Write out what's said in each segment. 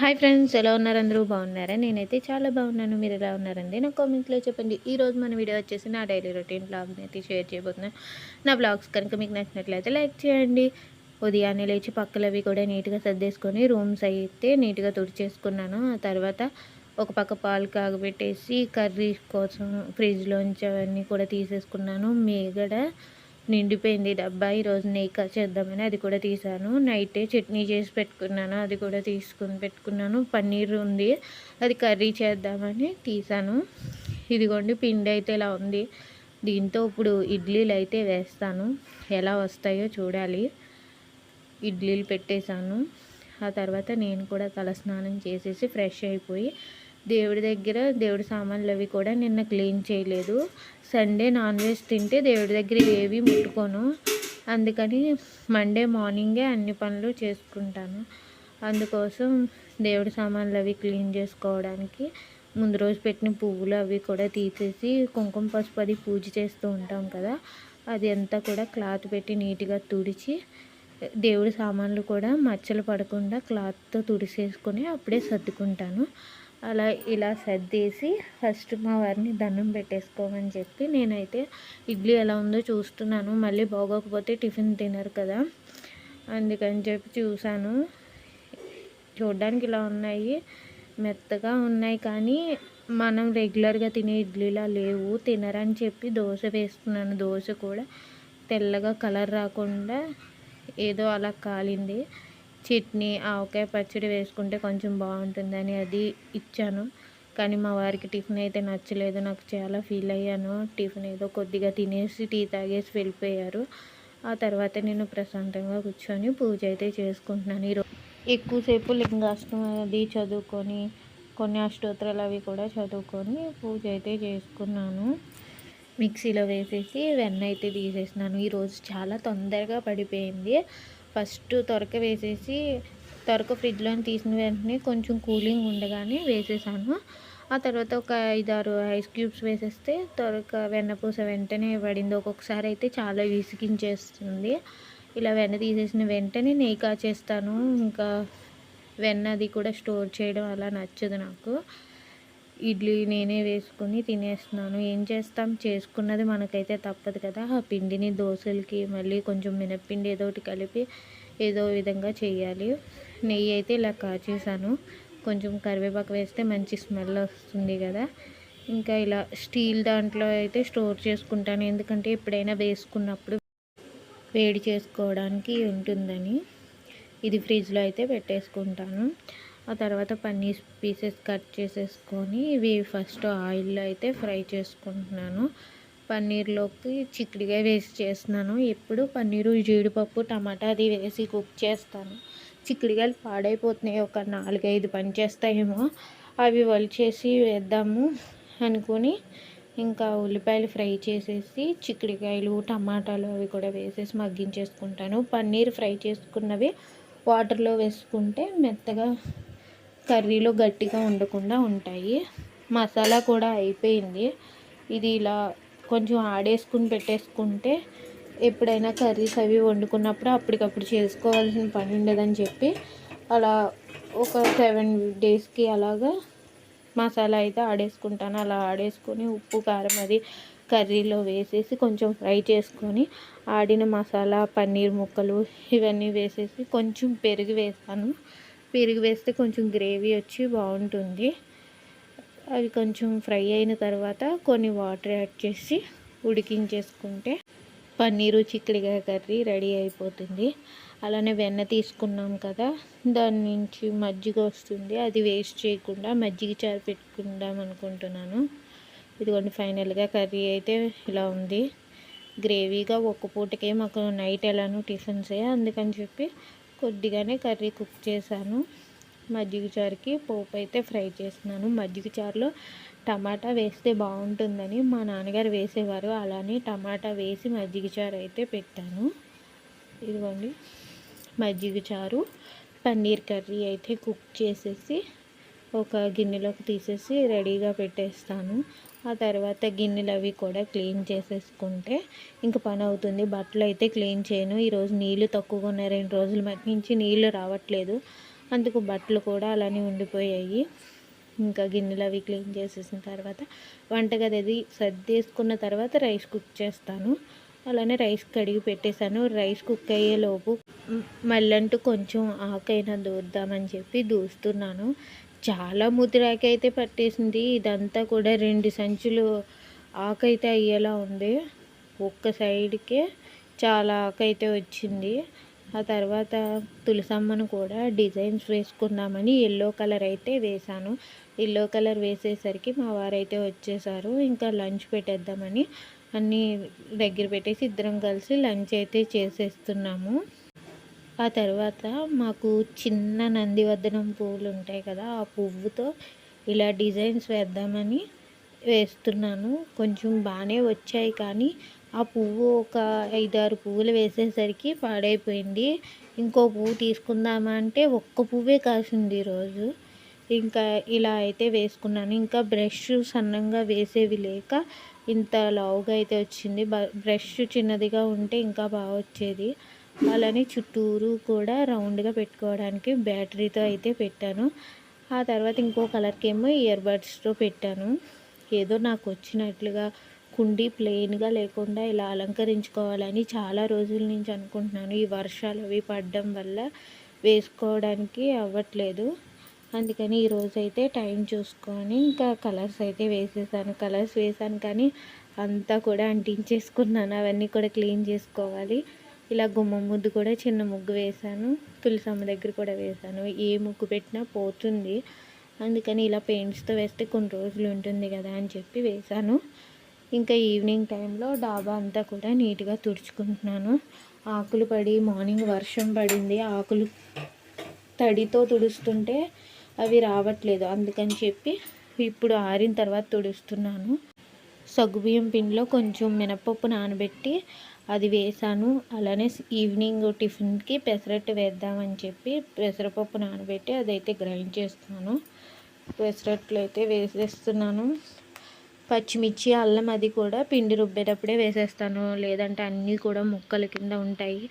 Hi friends ఎలా ఉన్నారు? అందరూ బాగున్నారా? నేనైతే చాలా బాగున్నాను. మీరు ఎలా ఉన్నారండి? నా కామెంట్లో చెప్పండి. ఈరోజు మన వీడియో వచ్చేసి నా డైలీ రొటీన్ బ్లాగ్ని అయితే షేర్ చేయబోతున్నాను. నా బ్లాగ్స్ కనుక మీకు నచ్చినట్లయితే లైక్ చేయండి. ఉదయాన్నే లేచి పక్కలవి కూడా నీట్గా సర్దేసుకొని రూమ్స్ అయితే నీట్గా తుడిచేసుకున్నాను. ఆ తర్వాత ఒక పక్క పాలు కాగబెట్టేసి కర్రీ కోసం ఫ్రిడ్జ్లోంచి అవన్నీ కూడా తీసేసుకున్నాను. మీగడ నిండిపోయింది. డబ్బా ఈరోజు నెయ్యి చేద్దామని అది కూడా తీసాను. నైటే చట్నీ చేసి పెట్టుకున్నాను అది కూడా తీసుకుని పెట్టుకున్నాను. పన్నీర్ ఉంది అది కర్రీ చేద్దామని తీసాను. ఇదిగోండి పిండి అయితే ఇలా ఉంది. దీంతో ఇప్పుడు ఇడ్లీలు అయితే వేస్తాను. ఎలా వస్తాయో చూడాలి. ఇడ్లీలు పెట్టేశాను. ఆ తర్వాత నేను కూడా తలస్నానం చేసేసి ఫ్రెష్ అయిపోయి దేవుడి దగ్గర దేవుడి సామాన్లు అవి కూడా నిన్న క్లీన్ చేయలేదు. సండే నాన్ వెజ్ తింటే దేవుడి దగ్గర ఏవి ముట్టుకోను. అందుకని మండే మార్నింగే అన్ని పనులు చేసుకుంటాను. అందుకోసం దేవుడి సామాన్లు అవి క్లీన్ చేసుకోవడానికి ముందు రోజు పెట్టిన పువ్వులు అవి కూడా తీసేసి కుంకుమ పసుపు అది పూజ చేస్తూ ఉంటాం కదా అది అంతా కూడా క్లాత్ పెట్టి నీట్గా తుడిచి దేవుడి సామాన్లు కూడా మచ్చలు పడకుండా క్లాత్తో తుడిసేసుకొని అప్పుడే సర్దుకుంటాను. అలా ఇలా సర్దేసి ఫస్ట్ మా వారిని దండం పెట్టేసుకోమని చెప్పి నేనైతే ఇడ్లీ ఎలా ఉందో చూస్తున్నాను. మళ్ళీ బాగోకపోతే టిఫిన్ తినరు కదా. అందుకని చెప్పి చూశాను. చూడడానికి ఇలా ఉన్నాయి. మెత్తగా ఉన్నాయి కానీ మనం రెగ్యులర్గా తినే ఇడ్లీలా లేవు. తినరని చెప్పి దోశ వేస్తున్నాను. దోశ కూడా తెల్లగా కలర్ రాకుండా ఏదో అలా కాలింది. చట్నీ ఆవకాయ పచ్చడి వేసుకుంటే కొంచెం బాగుంటుందని అది ఇచ్చాను. కానీ మా వారికి టిఫిన్ అయితే నచ్చలేదు. నాకు చాలా ఫీల్ అయ్యాను. టిఫిన్ ఏదో కొద్దిగా తినేసి టీ తాగేసి వెళ్ళిపోయారు. ఆ తర్వాత నేను ప్రశాంతంగా కూర్చొని పూజ అయితే చేసుకుంటున్నాను. ఈరోజు ఎక్కువసేపు లింగాష్టం అది చదువుకొని కొన్ని అష్టోత్తరాలు అవి కూడా చదువుకొని పూజ అయితే చేసుకున్నాను. మిక్సీలో వేసేసి వెన్న అయితే తీసేసినాను. ఈరోజు చాలా తొందరగా పడిపోయింది. ఫస్ట్ తొరక వేసేసి తొరక ఫ్రిడ్జ్లో తీసిన వెంటనే కొంచెం కూలింగ్ ఉండగానే వేసేసాను. ఆ తర్వాత ఒక ఐదారు ఐస్ క్యూబ్స్ వేసేస్తే తొరక వెన్నపూస వెంటనే పడింది. ఒక్కొక్కసారి అయితే చాలా విసిగించేస్తుంది. ఇలా వెన్న తీసేసిన వెంటనే నెయ్యి కాచేస్తాను. ఇంకా వెన్న అది కూడా స్టోర్ చేయడం అలా నచ్చదు నాకు. ఇడ్లీ నేనే వేసుకుని తినేస్తున్నాను. ఏం చేస్తాం? చేసుకున్నది మనకైతే తప్పదు కదా. ఆ పిండిని దోశలకి మళ్ళీ కొంచెం మినప్పిండి ఏదో ఒకటి కలిపి ఏదో విధంగా చేయాలి. నెయ్యి అయితే ఇలా కాచేసాను కొంచెం కరివేపాకు వేస్తే మంచి స్మెల్ వస్తుంది కదా. ఇంకా ఇలా స్టీల్ దాంట్లో అయితే స్టోర్ చేసుకుంటాను. ఎందుకంటే ఎప్పుడైనా వేసుకున్నప్పుడు వేడి చేసుకోవడానికి ఉంటుందని. ఇది ఫ్రిడ్జ్లో అయితే పెట్టేసుకుంటాను. ఆ తర్వాత పన్నీర్ పీసెస్ కట్ చేసేసుకొని ఇవి ఫస్ట్ ఆయిల్లో అయితే ఫ్రై చేసుకుంటున్నాను. పన్నీర్లోకి చిక్కుడుగా వేసి చేస్తున్నాను. ఎప్పుడు పన్నీరు జీడిపప్పు టమాటా అది వేసి కుక్ చేస్తాను. చిక్కుడుగాయలు పాడైపోతున్నాయి. ఒక నాలుగైదు పని చేస్తాయేమో అవి వలిచేసి వేద్దాము అనుకుని ఇంకా ఉల్లిపాయలు ఫ్రై చేసేసి చిక్కుడుకాయలు టమాటాలు అవి కూడా వేసేసి మగ్గించేసుకుంటాను. పన్నీర్ ఫ్రై చేసుకున్నవి వాటర్లో వేసుకుంటే మెత్తగా కర్రీలో గట్టిగా ఉండకుండా ఉంటాయి. మసాలా కూడా అయిపోయింది. ఇది ఇలా కొంచెం ఆడేసుకుని పెట్టేసుకుంటే ఎప్పుడైనా కర్రీస్ అవి వండుకున్నప్పుడు అప్పటికప్పుడు చేసుకోవాల్సిన పని ఉండదని చెప్పి అలా ఒక సెవెన్ డేస్కి అలాగా మసాలా అయితే ఆడేసుకుంటాను. అలా ఆడేసుకొని ఉప్పు కారం అది కర్రీలో వేసేసి కొంచెం ఫ్రై చేసుకొని ఆడిన మసాలా పన్నీర్ ముక్కలు ఇవన్నీ వేసేసి కొంచెం పెరుగు వేస్తాను. పెరుగు వేస్తే కొంచెం గ్రేవీ వచ్చి బాగుంటుంది. అవి కొంచెం ఫ్రై అయిన తర్వాత కొన్ని వాటర్ యాడ్ చేసి ఉడికించేసుకుంటే పన్నీరు చిక్కుడుగా కర్రీ రెడీ అయిపోతుంది. అలానే వెన్న తీసుకున్నాం కదా దాని నుంచి మజ్జిగ వస్తుంది. అది వేస్ట్ చేయకుండా మజ్జిగ చారు పెట్టుకుందాం అనుకుంటున్నాను. ఇదిగోండి ఫైనల్గా కర్రీ అయితే ఇలా ఉంది. గ్రేవీగా ఒక్క పూటకే మాకు నైట్ ఎలానో టిఫిన్సే అందుకని చెప్పి కొద్దిగానే కర్రీ కుక్ చేశాను. మజ్జిగ చారుకి పోపు అయితే ఫ్రై చేస్తున్నాను. మజ్జిగ చారులో టమాటా వేస్తే బాగుంటుందని మా నాన్నగారు వేసేవారు. అలానే టమాటా వేసి మజ్జిగ చారు అయితే పెట్టాను. ఇదిగోండి. మజ్జిగ చారు పన్నీర్ కర్రీ అయితే కుక్ చేసేసి ఒక గిన్నెలోకి తీసేసి రెడీగా పెట్టేస్తాను. ఆ తర్వాత గిన్నెలు అవి కూడా క్లీన్ చేసేసుకుంటే ఇంక పని అవుతుంది. బట్టలు అయితే క్లీన్ చేయను. ఈరోజు నీళ్ళు తక్కువగా ఉన్నాయి రెండు రోజుల నుంచి నీళ్ళు రావట్లేదు. అందుకు బట్టలు కూడా అలానే ఉండిపోయాయి. ఇంకా గిన్నెలు అవి క్లీన్ చేసేసిన తర్వాత వంటగది అది సర్దేసుకున్న తర్వాత రైస్ కుక్ చేస్తాను. అలానే రైస్ కడిగి పెట్టేశాను. రైస్ కుక్ అయ్యేలోపు మళ్ళంటూ కొంచెం ఆకైనా దూద్దామని చెప్పి దూస్తున్నాను. చాలా ముదిరాకి అయితే పట్టేసింది. ఇదంతా కూడా రెండు సంచులు ఆకైతే అయ్యేలా ఉంది. ఒక్క సైడ్కే చాలా ఆకైతే వచ్చింది. ఆ తర్వాత తులసమ్మను కూడా డిజైన్స్ వేసుకుందామని ఎల్లో కలర్ అయితే వేశాను. ఎల్లో కలర్ వేసేసరికి మా వారైతే వచ్చేసారు. ఇంకా లంచ్ పెట్టేద్దామని అన్నీ దగ్గర పెట్టేసి ఇద్దరం కలిసి లంచ్ అయితే చేసేస్తున్నాము. ఆ తర్వాత మాకు చిన్న నందివర్ధనం పువ్వులు ఉంటాయి కదా ఆ పువ్వుతో ఇలా డిజైన్స్ వేద్దామని వేస్తున్నాను. కొంచెం బాగానే వచ్చాయి కానీ ఆ పువ్వు ఒక ఐదారు పువ్వులు వేసేసరికి పాడైపోయింది. ఇంకో పువ్వు తీసుకుందామా అంటే ఒక్క పువ్వే కాసింది ఈరోజు ఇంకా ఇలా అయితే వేసుకున్నాను. ఇంకా బ్రష్ సన్నంగా వేసేవి లేక ఇంత లావుగా అయితే వచ్చింది. బ్రష్ చిన్నదిగా ఉంటే ఇంకా బాగా వచ్చేది. అలానే చుట్టూరు కూడా రౌండ్గా పెట్టుకోవడానికి బ్యాటరీతో అయితే పెట్టాను. ఆ తర్వాత ఇంకో కలర్కి ఏమో ఇయర్ బడ్స్తో పెట్టాను. ఏదో నాకు వచ్చినట్లుగా కుండీ ప్లెయిన్గా లేకుండా ఇలా అలంకరించుకోవాలని చాలా రోజుల నుంచి అనుకుంటున్నాను. ఈ వర్షాలు అవి పడడం వల్ల వేసుకోవడానికి అవ్వట్లేదు. అందుకని ఈరోజు అయితే టైం చూసుకొని ఇంకా కలర్స్ అయితే వేసేసాను. కలర్స్ వేసాను కానీ అంతా కూడా అంటించేసుకున్నాను. అవన్నీ కూడా క్లీన్ చేసుకోవాలి. ఇలా గుమ్మ ముద్దు కూడా చిన్న ముగ్గు వేశాను. తులసమ్మ దగ్గర కూడా వేశాను. ఏ ముగ్గు పెట్టినా పోతుంది. అందుకని ఇలా పెయింట్స్తో వేస్తే కొన్ని రోజులు ఉంటుంది కదా అని చెప్పి వేశాను. ఇంకా ఈవినింగ్ టైంలో డాబా అంతా కూడా నీట్గా తుడుచుకుంటున్నాను. ఆకులు పడి మార్నింగ్ వర్షం పడింది. ఆకులు తడితో తుడుస్తుంటే అవి రావట్లేదు. అందుకని చెప్పి ఇప్పుడు ఆరిన తర్వాత తుడుస్తున్నాను. సగ్గుబియ్యం పిండిలో కొంచెం మినపప్పు నానబెట్టి అది వేసాను అలానే ఈవినింగ్ టిఫిన్కి పెసరట్టు వేద్దామని చెప్పి పెసరపప్పు నానబెట్టి అదైతే గ్రైండ్ చేస్తున్నాను పెసరట్లు అయితే వేసేస్తున్నాను. పచ్చిమిర్చి అల్లం అది కూడా పిండి రుబ్బేటప్పుడే వేసేస్తాను. లేదంటే అన్నీ కూడా ముక్కల కింద ఉంటాయి.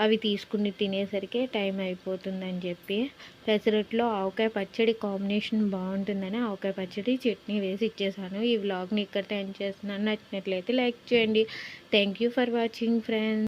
అవి తీసుకుని తినేసరికి టైం అయిపోతుందని చెప్పి. పెసరట్లో ఆవకాయ పచ్చడి కాంబినేషన్ బాగుంటుందని ఆవకాయ పచ్చడి చట్నీ వేసి ఇచ్చేసాను. ఈ వ్లాగ్ని ఇక్కడ ఎండ్ చేస్తున్నాను. నచ్చినట్లయితే లైక్ చేయండి. Thank you for watching friends.